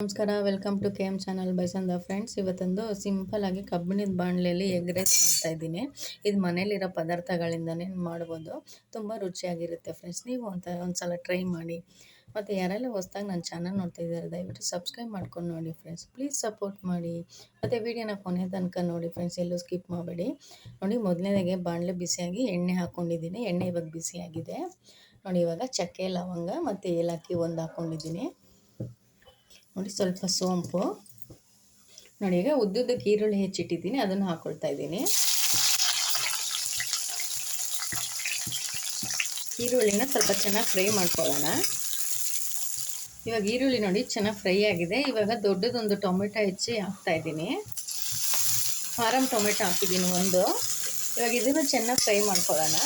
ನಮಸ್ಕಾರ welcome to K M channel ಬೈಸಂದ friends ಇವತ್ತೊಂದು ಆಗಿ ಕಬ್ಬಿಣದ ಬಾಣಲೆಯಲ್ಲಿ ಎಗ್ ರೈಸ್ ಮಾಡ್ತಾ ಇದ್ದೀನಿ. ಇದು ಮನೇಲಿರೋ ಪದಾರ್ಥಗಳಿಂದನೇ ಮಾಡ್ಬೋದು. ತುಂಬ ರುಚಿಯಾಗಿರುತ್ತೆ ಫ್ರೆಂಡ್ಸ್ ನೀವು ಅಂತ ಒಂದ್ಸಲ ಟ್ರೈ ಮಾಡಿ. ಮತ್ತು ಯಾರೆಲ್ಲ ಹೊಸ್ದಾಗಿ ನನ್ನ ಚಾನಲ್ ನೋಡ್ತಾ ಇದ್ದಾರೆ, ದಯವಿಟ್ಟು ಸಬ್ಸ್ಕ್ರೈಬ್ ಮಾಡ್ಕೊಂಡು ನೋಡಿ ಫ್ರೆಂಡ್ಸ್ ಪ್ಲೀಸ್ ಸಪೋರ್ಟ್ ಮಾಡಿ. ಮತ್ತು ವೀಡಿಯೋನ ಕೊನೆ ತನಕ ನೋಡಿ ಫ್ರೆಂಡ್ಸ್ ಎಲ್ಲೂ ಸ್ಕಿಪ್ ಮಾಡಬೇಡಿ. ನೋಡಿ, ಮೊದಲನೇದಾಗೆ ಬಾಣಲೆ ಬಿಸಿಯಾಗಿ ಎಣ್ಣೆ ಹಾಕ್ಕೊಂಡಿದ್ದೀನಿ ಎಣ್ಣೆ ಇವಾಗ ಬಿಸಿಯಾಗಿದೆ. ನೋಡಿ, ಇವಾಗ ಚಕ್ಕೆ, ಲವಂಗ ಮತ್ತು ಏಲಕ್ಕಿ ಒಂದು ಹಾಕ್ಕೊಂಡಿದ್ದೀನಿ ನೋಡಿ ಸ್ವಲ್ಪ ಸೋಂಪು. ನೋಡಿ, ಈಗ ಉದ್ದುದ್ದಕ್ಕೆ ಈರುಳ್ಳಿ ಹೆಚ್ಚಿಟ್ಟಿದ್ದೀನಿ, ಅದನ್ನು ಹಾಕ್ಕೊಳ್ತಾ ಇದ್ದೀನಿ. ಈರುಳ್ಳಿನ ಸ್ವಲ್ಪ ಚೆನ್ನಾಗಿ ಫ್ರೈ ಮಾಡ್ಕೊಳ್ಳೋಣ. ಇವಾಗ ಈರುಳ್ಳಿ ನೋಡಿ ಚೆನ್ನಾಗಿ ಫ್ರೈ ಆಗಿದೆ. ಇವಾಗ ದೊಡ್ಡದೊಂದು ಟೊಮೆಟೊ ಹೆಚ್ಚಿ ಹಾಕ್ತಾ ಇದ್ದೀನಿ. ಫಾರಮ್ ಟೊಮೆಟೊ ಹಾಕಿದ್ದೀನಿ ಒಂದು. ಇವಾಗ ಇದನ್ನು ಚೆನ್ನಾಗಿ ಫ್ರೈ ಮಾಡ್ಕೊಳ್ಳೋಣ.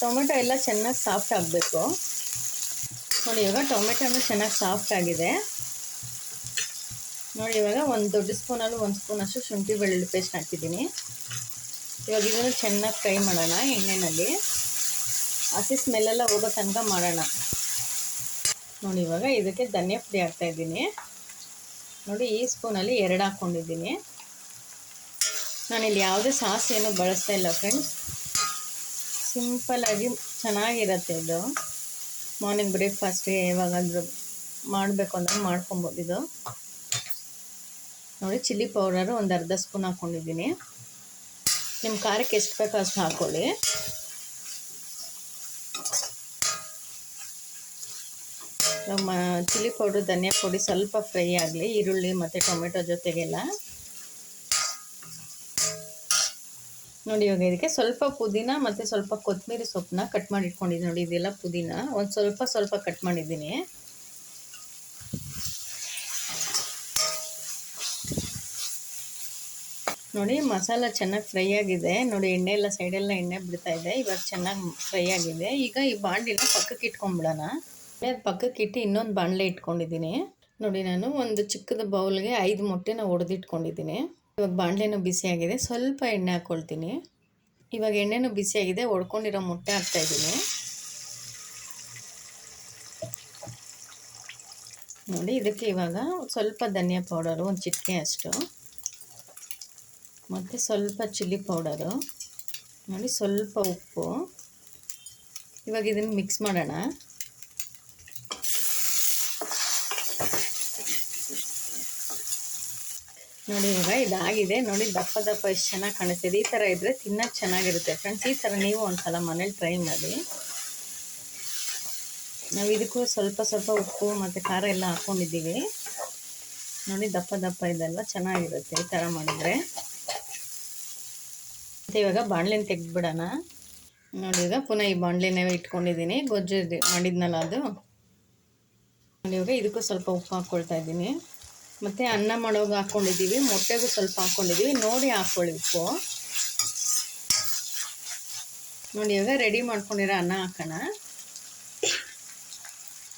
ಟೊಮೆಟೊ ಎಲ್ಲ ಚೆನ್ನಾಗಿ ಸಾಫ್ಟ್ ಆಗಬೇಕು. ನೋಡಿ, ಇವಾಗ ಟೊಮೆಟೊನು ಚೆನ್ನಾಗಿ ಸಾಫ್ಟ್ ಆಗಿದೆ. ನೋಡಿ, ಇವಾಗ ಒಂದು ದೊಡ್ಡ ಸ್ಪೂನಲ್ಲೂ ಒಂದು ಸ್ಪೂನಷ್ಟು ಶುಂಠಿ ಬೆಳ್ಳುಳ್ಳಿ ಪೇಸ್ಟ್ ಹಾಕಿದ್ದೀನಿ. ಇವಾಗ ಇದನ್ನು ಚೆನ್ನಾಗಿ ಫ್ರೈ ಮಾಡೋಣ ಎಣ್ಣೆಯಲ್ಲಿ ಹಸಿ ಸ್ಮೆಲ್ಲೆಲ್ಲ ಹೋಗೋ ತನಕ ಮಾಡೋಣ. ನೋಡಿ, ಇವಾಗ ಇದಕ್ಕೆ ಧನಿಯಾ ಪುಡಿ ಹಾಕ್ತಾಯಿದ್ದೀನಿ ನೋಡಿ, ಈ ಸ್ಪೂನಲ್ಲಿ ಎರಡು ಹಾಕ್ಕೊಂಡಿದ್ದೀನಿ ನಾನಿಲ್ಲಿ ಯಾವುದೇ ಸಾಸ್ ಏನು ಬಳಸ್ತಾ ಇಲ್ಲ ಫ್ರೆಂಡ್ಸ್ ಸಿಂಪಲ್ಲಾಗಿ ಚೆನ್ನಾಗಿರುತ್ತೆ ಇದು. ಮಾರ್ನಿಂಗ್ ಬ್ರೇಕ್ಫಾಸ್ಟ್ಗೆ ಯಾವಾಗಾದರೂ ಮಾಡಬೇಕು ಅಂದ್ರೆ ಮಾಡ್ಕೊಬೋದು ಇದು. ನೋಡಿ, ಚಿಲ್ಲಿ ಪೌಡರು ಒಂದು ಅರ್ಧ ಸ್ಪೂನ್ ಹಾಕ್ಕೊಂಡಿದ್ದೀನಿ ನಿಮ್ಮ ಖಾರಕ್ಕೆ ಎಷ್ಟು ಬೇಕೋ ಅಷ್ಟು ಹಾಕ್ಕೊಳ್ಳಿ ನಮ್ಮ ಚಿಲ್ಲಿ ಪೌಡ್ರ್, ಧನಿಯಾ ಪುಡಿ ಸ್ವಲ್ಪ ಫ್ರೈ ಆಗಲಿ, ಈರುಳ್ಳಿ ಮತ್ತು ಟೊಮೆಟೊ ಜೊತೆಗೆಲ್ಲ. ನೋಡಿ, ಇವಾಗ ಇದಕ್ಕೆ ಸ್ವಲ್ಪ ಪುದೀನ ಮತ್ತು ಸ್ವಲ್ಪ ಕೊತ್ತಂಬರಿ ಸೊಪ್ಪನ್ನ ಕಟ್ ಮಾಡಿ ಇಟ್ಕೊಂಡಿದ್ದೀನಿ. ನೋಡಿ, ಇದೆಲ್ಲ ಪುದೀನ. ಒಂದು ಸ್ವಲ್ಪ ಸ್ವಲ್ಪ ಕಟ್ ಮಾಡಿದ್ದೀನಿ. ನೋಡಿ, ಮಸಾಲ ಚೆನ್ನಾಗಿ ಫ್ರೈ ಆಗಿದೆ. ನೋಡಿ ಎಣ್ಣೆ ಎಲ್ಲ ಸೈಡೆಲ್ಲ ಎಣ್ಣೆ ಬಿಡ್ತಾ ಇದೆ. ಇವಾಗ ಚೆನ್ನಾಗಿ ಫ್ರೈ ಆಗಿದೆ. ಈಗ ಈ ಬಾಂಡ್ಲಿನ ಪಕ್ಕಕ್ಕೆ ಇಟ್ಕೊಂಡ್ಬಿಡೋಣ. ಅದು ಪಕ್ಕಕ್ಕೆ ಇಟ್ಟು ಇನ್ನೊಂದು ಬಾಣಲೆ ಇಟ್ಕೊಂಡಿದ್ದೀನಿ. ನೋಡಿ, ನಾನು ಒಂದು ಚಿಕ್ಕದ ಬೌಲ್ಗೆ ಐದು ಮೊಟ್ಟೆನ ಒಡೆದಿಟ್ಕೊಂಡಿದ್ದೀನಿ. ಇವಾಗ ಬಾಣಲೆನೂ ಬಿಸಿಯಾಗಿದೆ ಸ್ವಲ್ಪ ಎಣ್ಣೆ ಹಾಕ್ಕೊಳ್ತೀನಿ ಇವಾಗ ಎಣ್ಣೆನೂ ಬಿಸಿಯಾಗಿದೆ ಒಡ್ಕೊಂಡಿರೋ ಮೊಟ್ಟೆ ಹಾಕ್ತಾಯಿದ್ದೀನಿ ನೋಡಿ, ಇದಕ್ಕೆ ಇವಾಗ ಸ್ವಲ್ಪ ಧನಿಯಾ ಪೌಡರು, ಒಂದು ಚಿಟಿಕೆ ಅಷ್ಟು. ಮತ್ತು ಸ್ವಲ್ಪ ಚಿಲ್ಲಿ ಪೌಡರು. ನೋಡಿ ಸ್ವಲ್ಪ ಉಪ್ಪು. ಇವಾಗ ಇದನ್ನು ಮಿಕ್ಸ್ ಮಾಡೋಣ. ನೋಡಿ ಇವಾಗ ಇದಾಗಿದೆ. ನೋಡಿ ದಪ್ಪ ದಪ್ಪ ಎಷ್ಟು ಚೆನ್ನಾಗಿ ಕಾಣಿಸ್ತಿದೆ. ಈ ಥರ ಇದ್ದರೆ ತಿನ್ನೋಕ್ಕೆ ಚೆನ್ನಾಗಿರುತ್ತೆ. ಫ್ರೆಂಡ್ಸ್ ಈ ಥರ ನೀವು ಒಂದು ಸಲ ಮನೇಲಿ ಟ್ರೈ ಮಾಡಿ. ನಾವು ಇದಕ್ಕೂ ಸ್ವಲ್ಪ ಸ್ವಲ್ಪ ಉಪ್ಪು ಮತ್ತು ಖಾರ ಎಲ್ಲ ಹಾಕ್ಕೊಂಡಿದ್ದೀವಿ ನೋಡಿ ದಪ್ಪ ದಪ್ಪ ಇದೆಲ್ಲ ಚೆನ್ನಾಗಿರುತ್ತೆ ಈ ಥರ ಮಾಡಿದರೆ. ಮತ್ತು ಇವಾಗ ಬಾಣಲೆನ ತೆಗೆದ್ಬಿಡೋಣ. ನೋಡಿ ಈಗ ಪುನಃ ಈ ಬಾಣಲೆನೇ ಇಟ್ಕೊಂಡಿದ್ದೀನಿ. ಗೊಜ್ಜು ಮಾಡಿದ್ನಲ್ಲ ಅದು. ಇವಾಗ ಇದಕ್ಕೂ ಸ್ವಲ್ಪ ಉಪ್ಪು ಹಾಕ್ಕೊಳ್ತಾ ಇದ್ದೀನಿ. ಮತ್ತು ಅನ್ನ ಮಾಡೋವಾಗ ಹಾಕ್ಕೊಂಡಿದ್ದೀವಿ, ಮೊಟ್ಟೆಗೂ ಸ್ವಲ್ಪ ಹಾಕ್ಕೊಂಡಿದ್ದೀವಿ. ನೋಡಿ ಹಾಕ್ಕೊಳ್ಳಿ ಉಪ್ಪು. ನೋಡಿ ಇವಾಗ ರೆಡಿ ಮಾಡ್ಕೊಂಡಿರೋ ಅನ್ನ ಹಾಕೋಣ.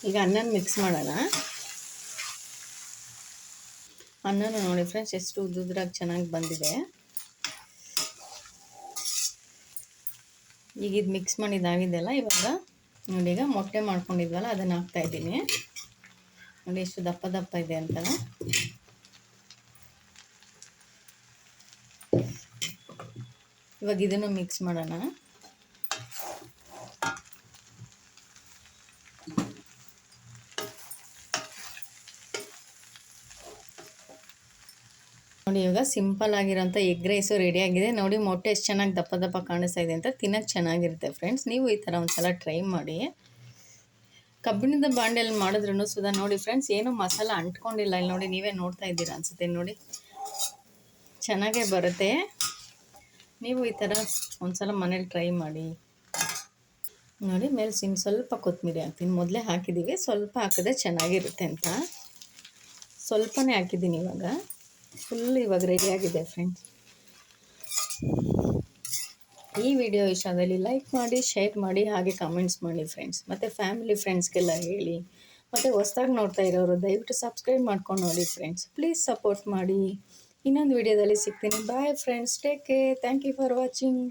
ಈಗ ಅನ್ನನ ಮಿಕ್ಸ್ ಮಾಡೋಣ. ಅನ್ನನ ನೋಡಿ ಫ್ರೆಂಡ್ಸ್ ಎಷ್ಟು ಉದ್ದುದ್ರಾಗಿ ಚೆನ್ನಾಗಿ ಬಂದಿದೆ. ಈಗ ಇದು ಮಿಕ್ಸ್ ಮಾಡಿದ್ದಾಗಿದೆಯಲ್ಲ ಇವಾಗ ನೋಡಿ ಈಗ ಮೊಟ್ಟೆ ಮಾಡ್ಕೊಂಡಿದ್ವಲ್ಲ, ಅದನ್ನು ಹಾಕ್ತಾಯಿದ್ದೀನಿ ನೋಡಿ ಎಷ್ಟು ದಪ್ಪ ದಪ್ಪ ಇದೆ ಅಂತಲ್ಲ. ಇವಾಗ ಇದನ್ನು ಮಿಕ್ಸ್ ಮಾಡೋಣ. ನೋಡಿ, ಇವಾಗ ಸಿಂಪಲ್ ಆಗಿರೋಂಥ ಎಗ್ ರೈಸು ರೆಡಿಯಾಗಿದೆ ನೋಡಿ, ಮೊಟ್ಟೆ ಎಷ್ಟು ಚೆನ್ನಾಗಿ ದಪ್ಪ ದಪ್ಪ ಕಾಣಿಸ್ತಾ ಇದೆ ಅಂತ ತಿನ್ನೋಕ್ಕೆ ಚೆನ್ನಾಗಿರುತ್ತೆ ಫ್ರೆಂಡ್ಸ್ ನೀವು ಈ ಥರ ಒಂದು ಸಲ ಟ್ರೈ ಮಾಡಿ. ಕಬ್ಬಿಣದ ಬಾಂಡೆಯಲ್ಲಿ ಮಾಡಿದ್ರೂ ಸುಧಾ ನೋಡಿ ಫ್ರೆಂಡ್ಸ್ ಏನು ಮಸಾಲ ಅಂಟ್ಕೊಂಡಿಲ್ಲ. ಇಲ್ಲಿ ನೋಡಿ, ನೀವೇ ನೋಡ್ತಾ ಇದ್ದೀರಾ ಅನಿಸುತ್ತೆ ನೋಡಿ. ಚೆನ್ನಾಗೇ ಬರುತ್ತೆ. ನೀವು ಈ ಥರ ಒಂದ್ಸಲ ಮನೇಲಿ ಟ್ರೈ ಮಾಡಿ. ನೋಡಿ, ಮೇಲೆ ಸಿಮ್ ಸ್ವಲ್ಪ ಕೊತ್ತಂಬರಿ ಹಾಕ್ತೀನಿ. ಮೊದಲೇ ಹಾಕಿದ್ದೀವಿ ಸ್ವಲ್ಪ ಹಾಕಿದ್ರೆ ಚೆನ್ನಾಗಿರುತ್ತೆ ಅಂತ. ಸ್ವಲ್ಪನೇ ಹಾಕಿದ್ದೀನಿ ಇವಾಗ. ಫುಲ್ ಇವಾಗ ರೆಡಿಯಾಗಿದೆ ಫ್ರೆಂಡ್ಸ್ ಈ ವಿಡಿಯೋ ಇಷ್ಟದಲ್ಲಿ ಲೈಕ್ ಮಾಡಿ ಶೇರ್ ಮಾಡಿ, ಹಾಗೆ ಕಮೆಂಟ್ಸ್ ಮಾಡಿ ಫ್ರೆಂಡ್ಸ್ ಮತ್ತು ಫ್ಯಾಮಿಲಿ ಫ್ರೆಂಡ್ಸ್ಗೆಲ್ಲ ಹೇಳಿ, ಮತ್ತು ಹೊಸ್ದಾಗಿ ನೋಡ್ತಾ ಇರೋರು ದಯವಿಟ್ಟು ಸಬ್ಸ್ಕ್ರೈಬ್ ಮಾಡ್ಕೊಂಡು ನೋಡಿ ಫ್ರೆಂಡ್ಸ್ ಪ್ಲೀಸ್ ಸಪೋರ್ಟ್ ಮಾಡಿ. ಇನ್ನೊಂದು ವಿಡಿಯೋದಲ್ಲಿ ಸಿಗ್ತೀನಿ. Bye friends take care thank you for watching